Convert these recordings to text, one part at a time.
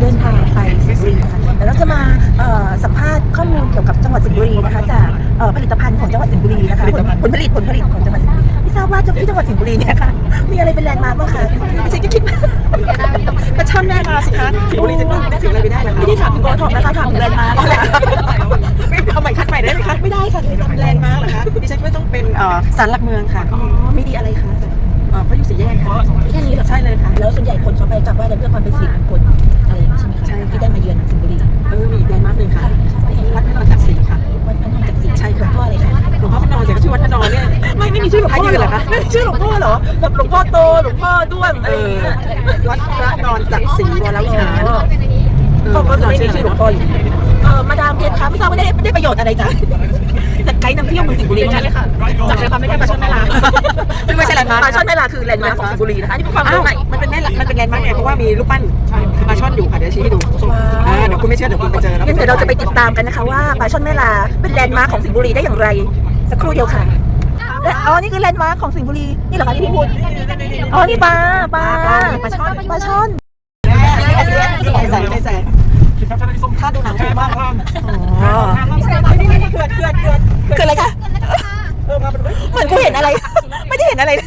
เดินทางไปสิงห์บุรีนะคะเดี๋ยวเราจะมาเอ่อสัมภาษณ์ข้อมูลเกี่ยวกับจังหวัดสิงห์บุรีนะคะจากเอ่อผลิตภัณฑ์ของจังหวัดสิงห์บุรีนะคะผลผลผลิตผลผลิตของจังหวัดสิงห์บุรีไม่ทราบว่าที่จังหวัดสิงห์บุรีเนี่ยค่ะมีอะไรเป็นแลนด์มาร์กบ้างคะดิฉันก็คิดว่ากระช่อนแน่มาสิคะสิงห์บุรีจะต้องได้ถึงอะไรไม่ได้เหรอไม่ได้ถามถึงโบท็อกนะคะถามถึงแลนด์มาร์กเอาแหละไม่เอาใหม่คัดใหม่ได้ไหมคะไม่ได้ค่ะไม่ได้แลนด์มาร์กเหรอคะดิฉันคิดว่าต้องเป็นเอ่อศาลหลักเมืองค่ะอ๋อไม่ดีอะไรคะ เอ่อพระยุสีแยกค่ะแค่นี้เหรอคะใช่เลยค่ะ แล้วส่วนใหญ่คนเขาไปกลับไหว้กันเพื่อความเป็นสิริมงคลอะไรอย่างนี้ใช่ไหมคะใช่ค่ะที่ได้มาเยือนสิงห์บุรีเออมีอีกแลนด์มาร์กหนึ่งค่ะวัดพระนอนจักรศรีค่ะวัดพระนอนจักรศรีใช่ค่ะหลวงพ่ออะไรคะหลวงพ่อพระนอนเสียก็ชื่อวัดพระนอนเนี่ยไม่ไม่มีชื่อหลวงพ่อให้ยืนเหรอคะไม่มีชื่อหลวงพ่อเหรอแบบหลวงพ่อโตหลวงพ่อด้วงอะเอไรอย่างอเงี้ยวัดพระนอนจักรศรีวรวิหารก็ก็จะไม่มีชื่อหลวงพ่ออยู่ เออมาดามเพชรคะไม่ทราบว่าได้ได้ประโยชน์อะไรจ้ะแต่ไกด์นำเที่ยวเมืองสิงห์บุรีใช่ค่ะจักรเลยค่ะไม่ใช่ปลาช่อนแม่ลาซึ่งไม่ใช่แลนด์มาร์กปลาช่อนแม่ลาคือแลนด์มาร์คของสิงห์บุรีนะคะอันนี่เป็นความอ้ารู้วใหม่มันเป็นแม่ละมันเป็นแลนด์มาร์กไงเพราะว่ามีรูปปั้นปลาช่อนอยู่ค่ะเดี๋ยวชี้ให้ดูอ่าเดี๋ยวคุณไม่เชื่อเดี๋ยวคุณไปเจอแล้วงั้นเดี๋ยวเราจะไปติดตามกันนะคะว่าปลาช่อนแม่ลาเป็นแลนด์มาร์คของสิงห์บุรีได้อย่างไรสักครู่เดียวค่ะและอ๋อ นี่คือแลนด์มาร์คของสิงห์บุรี นี่เหรอคะที่พี่พูด อ๋อ นี่ปลา ปลา ปลาช่อน ปลาช่อนใส่ใส่ใส่ ใส่ถ้าดูหนังถูกมากอ๋อนี่นี่เขื่อนเขื่อนเขื่อนคืออะไรคะเออมาเป็นเหมือนกูเห็นอะไร ไม่ได้เห็นอะไรเลย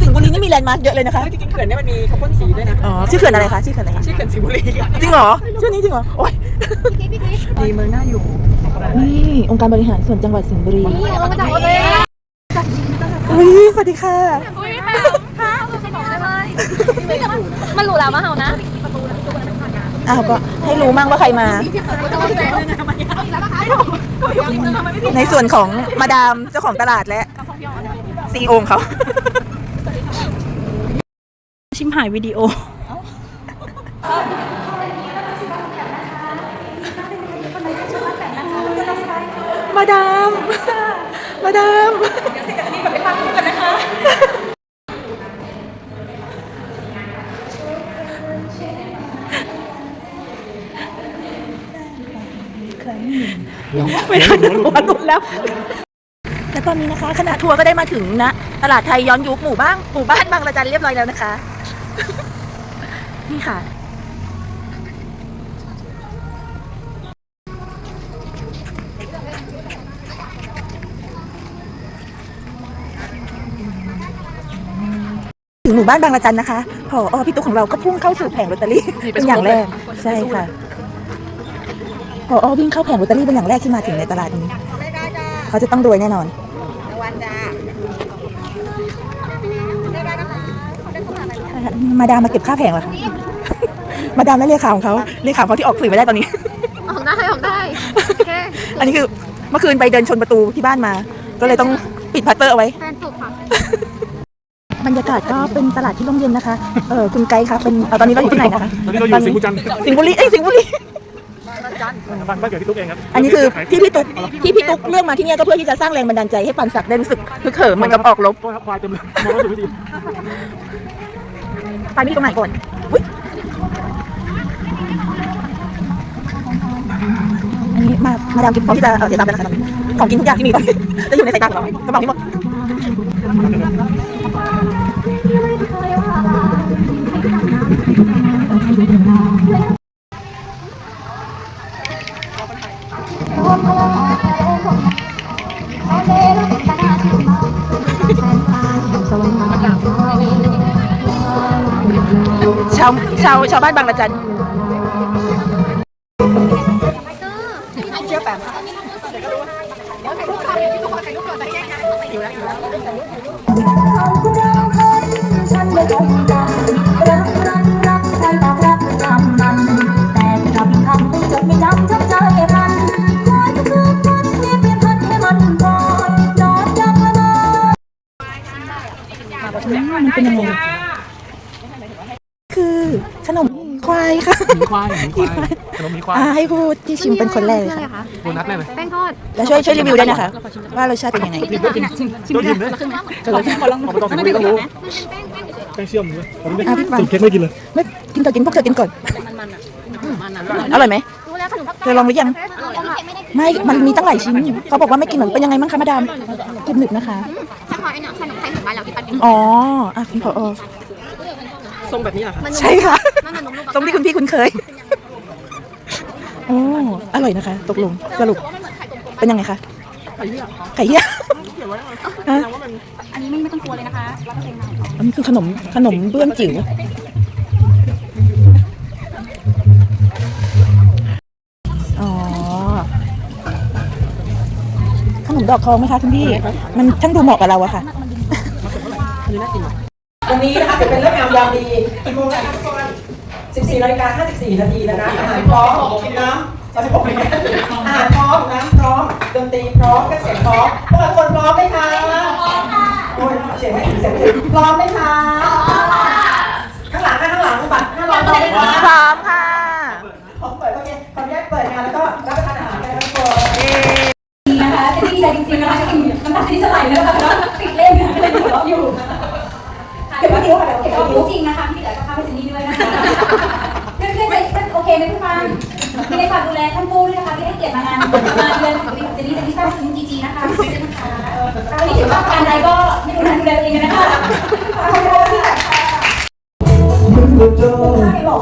สิงห์บุรีนี่มีแลนด์มาร์คเยอะเลยนะคะ จริงๆเขื่อนเนี่ยมันมีข้าวพ่นสีด้วยนะ อ๋อ ชื่อเขื่อนอะไรคะ ชื่อเขื่อนอะไรคะชื่อเขื่อนสิงห์บุรีจริงเหรอ ชื่อนี้จริงเหรอ โอ้ยดีเมืองน่าอยู่ นี่องค์การบริหารส่วนจังหวัดสิงห์บุรีอุ้ยสวัสดีค่ะอุ้ยไม่ค่ะมันหรูหรามาเห่านะ อ้าวก็ให้รู้มั่งว่าใครมา ในส่วนของมาดามเจ้าของตลาดและซีโอของเขา ชิมหายวิดีโอมาดาม มาดาม ไม่ทันหัวหลุดแล้ว และตอนนี้นะคะ คณะทัวร์ก็ได้มาถึงนะตลาดไทยย้อนยุคหมู่บ้านหมู่บ้านบางระจันเรียบร้อยแล้วนะคะ นี่ค่ะ ถึงหมู่บ้านบางระจันนะคะพออพี่ตุ๊กของเราก็พุ่งเข้าสู่แผงลอตเตอรี่เป็นอย่างแรกใช่ค่ะ พอวิ่งเข้าแผงลอตเตอรี่เป็นอย่างแรกที่มาถึงในตลาดนี้เขาจะต้องรวยแน่นอนมาดามมาเก็บค่าแผงเหรอคะ มาดามและเลขาของเขาเลขาเขาที่ออกสื่อไม่ได้ตอนนี้ ออกได้ออกได้โอเคอันนี้คือเมื่อคืนไปเดินชนประตูที่บ้านมา ก็เลยต้องปิดพัตเตอร์เอาไว้ แฟนถูกค่ะ บรรยากาศก็เป็นตลาดที่ร่มเย็นนะคะ เออคุณไกด์คะเป็นเอ่อตอนนี้เราอยู่ที่ไหนนะคะตอนนี้เราอยู่สิงห์บุรีจันทร์ สิงห์บุรี เอ้ยสิงห์บุรี บ้านบ้านเกิดพี่ตุ๊กเองครับอันนี้คือที่พี่ตุ๊กที่พี่ตุ๊กเลือกมาที่เนี่ยก็เพื่อที่จะสร้างแรงบันดาลใจให้ปันศักดิ์ได้รู้สึกฮึกเหิมเหมือนกับออกรบก็ครับควายเต็มเลยมองไม่ถูกวิธีไปไม่ตรงไหนก่อนอุ๊ยอันนี้มามาดามกินพร้อมที่จะเอ่อเสียตังค์แล้วนะคะของกินทุกอย่างที่มีตอนนี้จะอยู่ในสายตาของเรากระเป๋าที่หมดาวชาวชาวบ้านบางระจันเชื่อแปมฉันไม่ต้องกระเมอมันเป็นยังไง คือขนมควายค่ะ หมีควายหมีควายขนมหมีควาย อ่าให้ผู้ที่ชิมเป็นคนแรกเลยอะไรค่ะคะโดนัทแน่เลยแป้งทอด แล้วช่วยช่วยรีวิวด้วยนะคะ ว่ารสชาติเป็นยังไงกินด้วยกินชิมด้วยเลยเอาไปต้องสิงห์บุรีต้องรู้แป้งเชื่อมเลยผมไม่อะพี่ปันสูตรเค้กไม่กินเลยไม่กินก่อนกินพวกเธอกินก่อนอร่อยไหมรู้แล้วขนมปังเธอลองหรือยัง ไม่ มันมีตั้งหลายชิ้น เขาบอกว่าไม่กินเหมือนเป็นยังไงบ้างคะมาดามกินหนึบนะคะถ้าขอไอ้เนี่ยขนมไทยของบ้านเราที่ปันกินอ๋อ อะคุณผอ ทรงแบบนี้เหรอคะมันใช่ค่ะมันมันนุ่มๆตรงที่คุณพี่คุณเคยโอ้อร่อยนะคะ ตกลงสรุปเป็นยังไงคะไข่เหี้ยไข่เหี้ย เขียนไว้แล้วฮะแสดงว่ามันอันนี้ไม่ไม่ต้องกลัวเลยนะคะร้อยเปอร์เซ็นต์นะอันนี้คือขนมขนมเบื้องจิ๋ว อ๋อ ขนมดอกทองไหมคะคุณพี่ มันช่างดูเหมาะกับเราอะค่ะ อันนี้น่ากิน วันนี้นะคะจะเป็นเรื่องงามยามดีกี่โมงแล้วคะทุกคน14นาฬิกา54นาทีนะคะอาหารพร้อมกินน้ำเราจะบอกไปนะอาหารพร้อมน้ำพร้อมดนตรีพร้อมเครื่องเสียงพร้อมพวกเราทุกคนพร้อมไหมคะพร้อมค่ะโอ้ยเสียงไม่ถึงเสียงไม่ถึงพร้อมไหมคะข้างหลังนะข้างหลังบัตรห้าร้อยพร้อมไหมคะพร้อมค่ะพร้อมเปิดโอเคขออนุญาตเปิดงานแล้วก็รับประทานอาหารกันครับทุกคนนะคะจะดีใจจริงๆนะคะจริงๆน้ำตาที่จะไหลเลยนะคะ ค่ะเดี๋ยวเก็เก็บบไว้ไว้นิ้วจริงนะคะพี่เดี๋ยวจะพาไปเจนนี่ด้วยนะคะเพื่อนๆใจโอเคไหมพี่ฟังมีในฝากดูแลท่านปูด้วยนะคะที่ให้เกียรติมางานมาเยือนศิลปินของเจนนี่เจนนี่ทราบซึ้งจริงๆนะคะขอบคุณนะคะวันนี้ถือว่าการใดก็ไม่รู้นะดูแลตัวเองกันนะคะ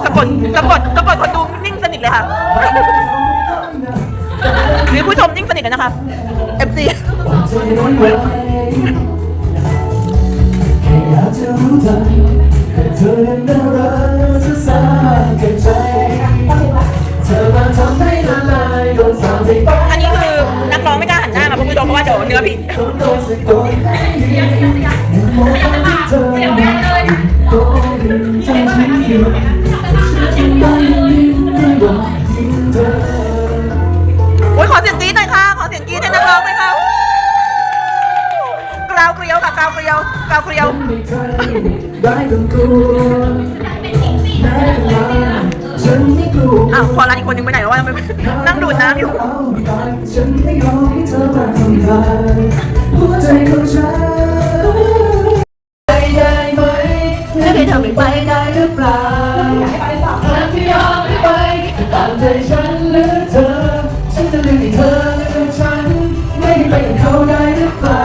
ขอบคุณค่ะสะกดสะกดสะกดคนดูนิ่งสนิทเลยค่ะหรือผู้ชมนิ่งสนิทเลยนะคะ FC อยากจะรู้จักเธอ นน่ารักซะสากันใจ เธอมาทำให้ละลายโดนสาวใจป้าอันนี้คือนักร้องไม่กล้าหันหน้ามาคุณผู้ชมเพราะว่าเดี๋ยวเนื้อผิดโดนโดนสักโดนมองที่เธอโดนใจฉันอยู่ฉันได้ยินด้ว่ายินเธอ โอ้ยขอเสียงกรี๊ดหน่อยค่ะ ขอเสียงกรี๊ดให้นักร้องหน่อยค่ะกราวเกลียว กราวเกลียวกราวเกลียวไม่เคยได้ตั้งตัวได้มาฉันไม่กลัวอ้าวคอรันอีกคนนึงไปไหนแล้ววะทำไมนั่งดูดน้ำอยู่ฉันไม่ยอมให้เธอมาทำลายหัวใจของฉันได้ได้ไหมถ้าให้เธอไม่ไปได้หรือเปล่าถ้าไม่ยอมให้ไปตามใจฉันหรือเธอ ฉันจะเลือกให้เธอเลือกฉัน ไม่ได้ไปกับเขาได้หรือเปล่า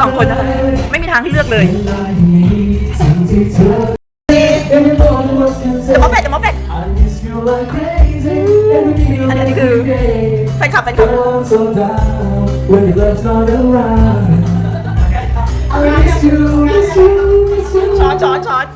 สองคนนะคะไม่มีทางที่เลือกเลยเดี๋ยวมอแฟดเดี๋ยวมอแฟดอันนี้คือแฟนคลับแฟนคลับช้อนช้อนช้อน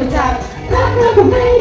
รู้จักรักเราคงไม่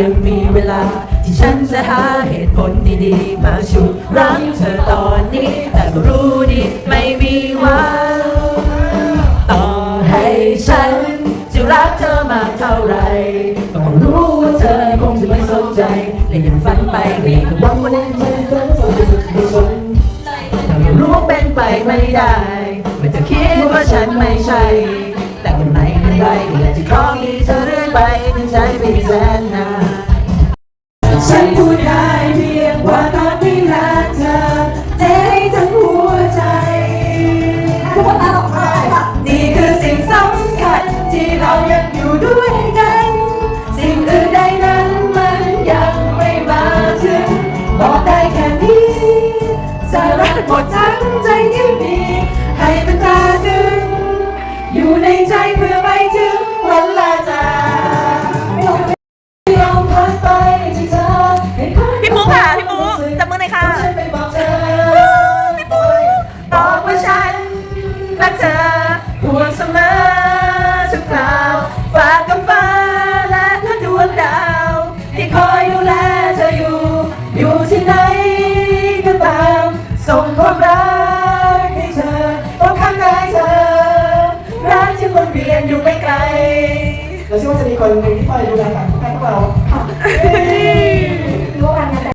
ยังมีเวลา ที่ฉันจะหาเหตุผลดีๆ มาชุดรั้งเธอตอนนี้ แต่ก็รู้ดีไม่มีวังต่อให้ฉัน จะรักเธอมากเท่าไหรก็ต้องรู้ว่าเธอคงจะไม่สนใจและยังฝันไปก็ยังหวังว่าในใจเธอจะไม่สนแต่ไม่รู้ว่าเป็นไปไม่ได้ไม่จะคิดว่าฉันไม่ใช่ แต่ก็ไม่เป็นไรก็อยากจะขอมีเธอเรื่อยไปจนใจเป็ What?